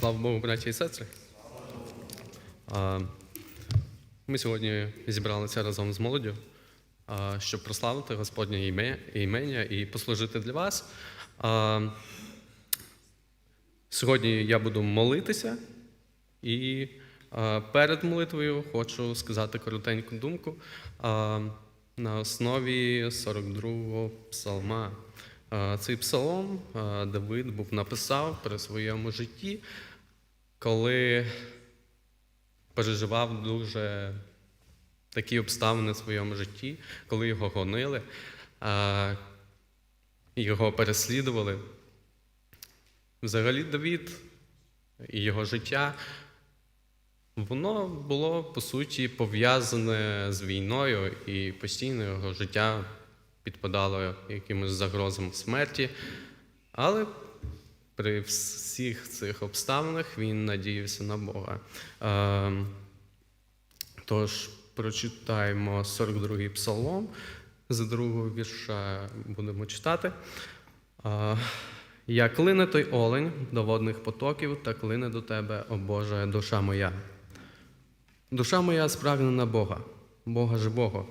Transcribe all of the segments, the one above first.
Слава Богу, браті і сестри. Ми сьогодні зібралися разом з молоддю, щоб прославити Господнє імення і послужити для вас. Сьогодні я буду молитися, і перед молитвою хочу сказати коротеньку думку на основі 42-го псалма. Цей псалом Давид був написав при своєму житті, коли переживав дуже такі обставини в своєму житті, коли його гонили, його переслідували. Взагалі, Давід і його життя, воно було по суті пов'язане з війною, і постійно його життя підпадало якимось загрозам смерті. Але при всіх цих обставинах він надіявся на Бога. Е, Тож прочитаємо 42-й псалом, з другого вірша будемо читати. Е, Як клине той олень до водних потоків, та клине до тебе, о Боже, душа моя. Душа моя спрагнена Бога, Бога живого.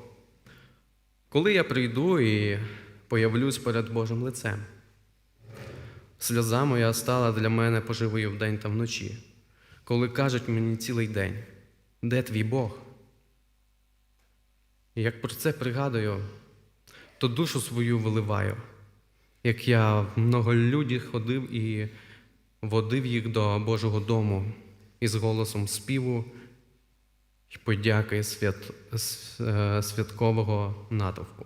Коли я прийду і появлюсь перед Божим лицем, сльоза моя стала для мене поживою вдень та вночі, коли кажуть мені цілий день, де твій Бог? І як про це пригадую, то душу свою виливаю, як я в многолюді ходив і водив їх до Божого дому із голосом співу й подяки свят... е, святкового натовпу.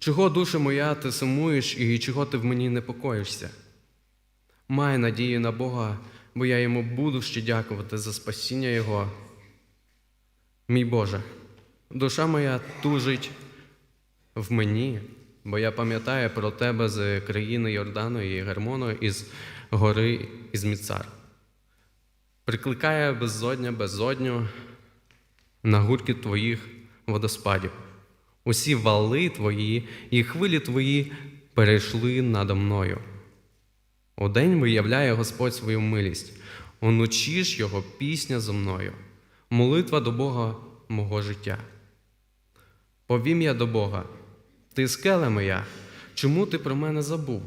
Чого, душа моя, ти сумуєш і чого ти в мені непокоїшся? Май надію на Бога, бо я йому буду ще дякувати за спасіння Його. Мій Боже, душа моя тужить в мені, бо я пам'ятаю про тебе з країни Йордану і Гермону із гори із Міцар. Прикликає беззодня безодню на гуркіт твоїх водоспадів. Усі вали твої і хвилі твої перейшли надо мною. Удень виявляє Господь свою милість, уночі ж його пісня зо мною, молитва до Бога мого життя. Повім я до Бога, ти скеле моя, чому ти про мене забув?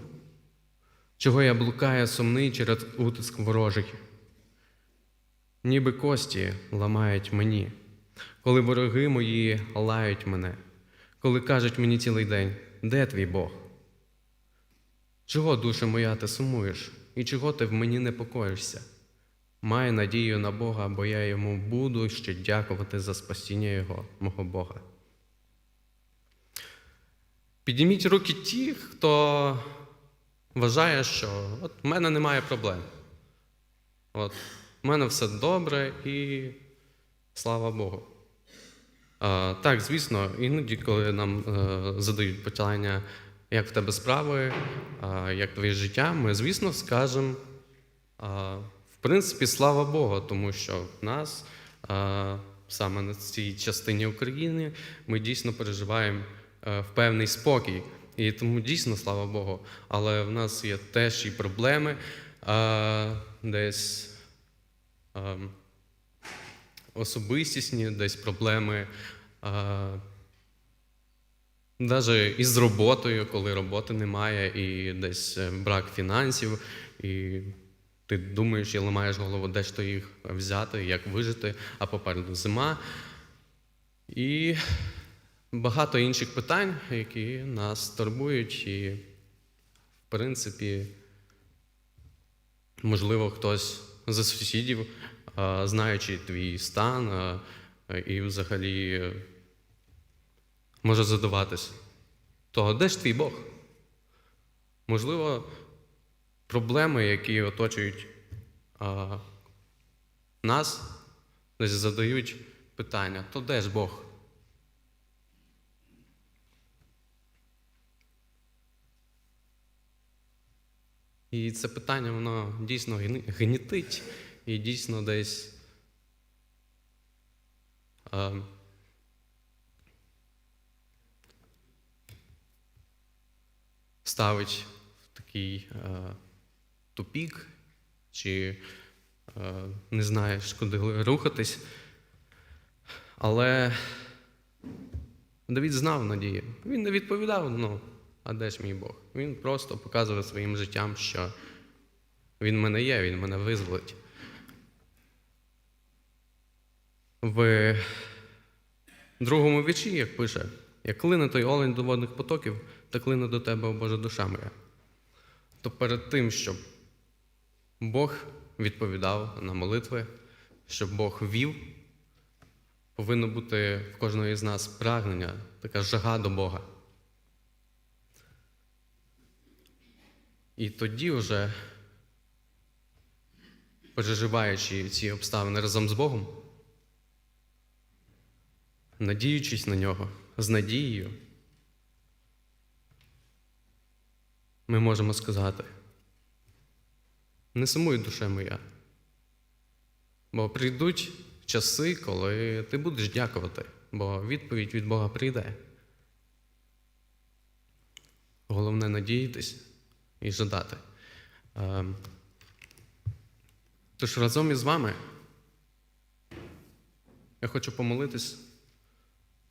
Чого я блукаю сумний через утиск ворожий? Ніби кості ламають мені, коли вороги мої лають мене, коли кажуть мені цілий день, де твій Бог? Чого, душа моя, ти сумуєш, і чого ти в мені непокоїшся? Май надію на Бога, бо я йому буду ще дякувати за спасіння Його, мого Бога. Підніміть руки ті, хто вважає, що от в мене немає проблем. От, в мене все добре і слава Богу. Так, звісно, іноді, коли нам е, задають питання, як в тебе справи, як твоє життя, ми, звісно, скажемо, в принципі, слава Богу, тому що в нас саме на цій частині України ми дійсно переживаємо е, в певний спокій. І тому дійсно слава Богу. Але в нас є теж і проблеми десь. Особистісні, десь проблеми, навіть із роботою, коли роботи немає, і десь е, брак фінансів, і ти думаєш і ламаєш голову, де ж то їх взяти, як вижити, а попереду зима. І багато інших питань, які нас турбують, і, в принципі, Можливо, хтось з сусідів, знаючи твій стан, і взагалі може задаватись, то де ж твій Бог? Можливо, проблеми, які оточують нас, десь задають питання, то де ж Бог? І це питання, воно дійсно гнітить і дійсно десь е, ставить в такий е, тупік чи е, не знаєш, куди рухатись. Але Давід знав надію. Він не відповідав, ну, а де ж мій Бог? Він просто показував своїм життям, що він мене є, він мене визволить. В другому вічі, як пише, як клине той олень до водних потоків, та клине до тебе, о Божа душа моя. То перед тим, щоб Бог відповідав на молитви, щоб Бог вів, повинно бути в кожного з нас прагнення, така жага до Бога. І тоді вже, переживаючи ці обставини разом з Богом, надіючись на нього, з надією, ми можемо сказати: не сумуй душе моя, бо прийдуть часи, коли ти будеш дякувати, бо відповідь від Бога прийде. Головне надіятись і жадати. Ем, Тож разом із вами я хочу помолитись,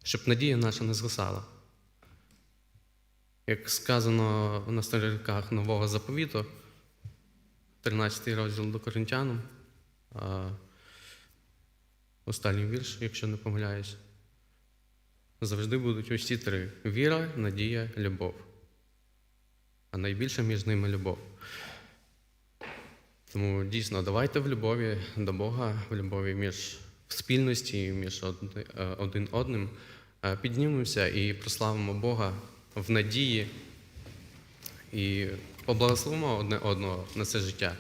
щоб надія наша не згасала. Як сказано на сторінках нового заповіту, 13 розділ до Коринтянам, останній вірш, якщо не помиляюсь, завжди будуть ці три: віра, надія, любов. А найбільше між ними любов. Тому дійсно давайте в любові до Бога, в любові між спільності, між е, один одним, е, піднімемося і прославимо Бога в надії і поблагословимо одне одного на це життя.